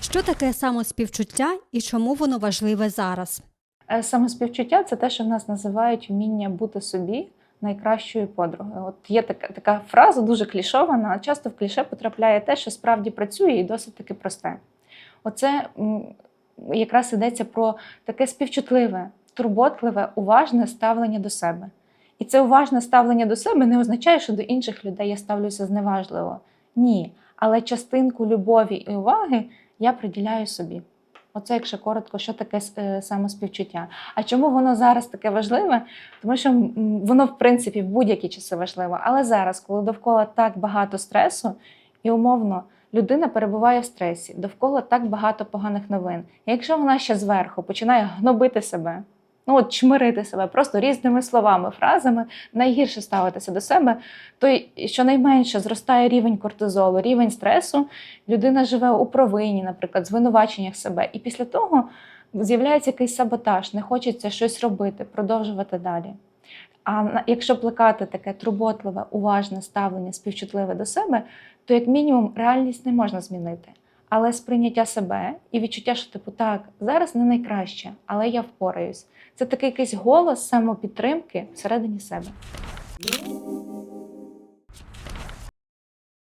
Що таке самоспівчуття і чому воно важливе зараз? Е, Самоспівчуття це те, що в нас називають вміння бути собі найкращою подругою. От є така, така фраза, дуже клішована, а часто в кліше потрапляє те, що справді працює і досить таки просте. Оце якраз йдеться про таке співчутливе, турботливе, уважне ставлення до себе. І це уважне ставлення до себе не означає, що до інших людей я ставлюся зневажливо. Ні. Але частинку любові і уваги я приділяю собі. Оце, якщо коротко, що таке е, самоспівчуття. А чому воно зараз таке важливе? Тому що воно, в принципі, в будь-які часи важливо. Але зараз, коли довкола так багато стресу, і умовно людина перебуває в стресі, довкола так багато поганих новин. І якщо вона ще зверху починає гнобити себе, ну от чмирити себе просто різними словами, фразами, найгірше ставитися до себе, то щонайменше зростає рівень кортизолу, рівень стресу, людина живе у провині, наприклад, звинуваченнях себе. І після того з'являється якийсь саботаж, не хочеться щось робити, продовжувати далі. А якщо плекати таке турботливе, уважне ставлення, співчутливе до себе, то як мінімум реальність не можна змінити. Але сприйняття себе і відчуття, що типу так, зараз не найкраще, але я впораюсь. Це такий якийсь голос самопідтримки всередині себе.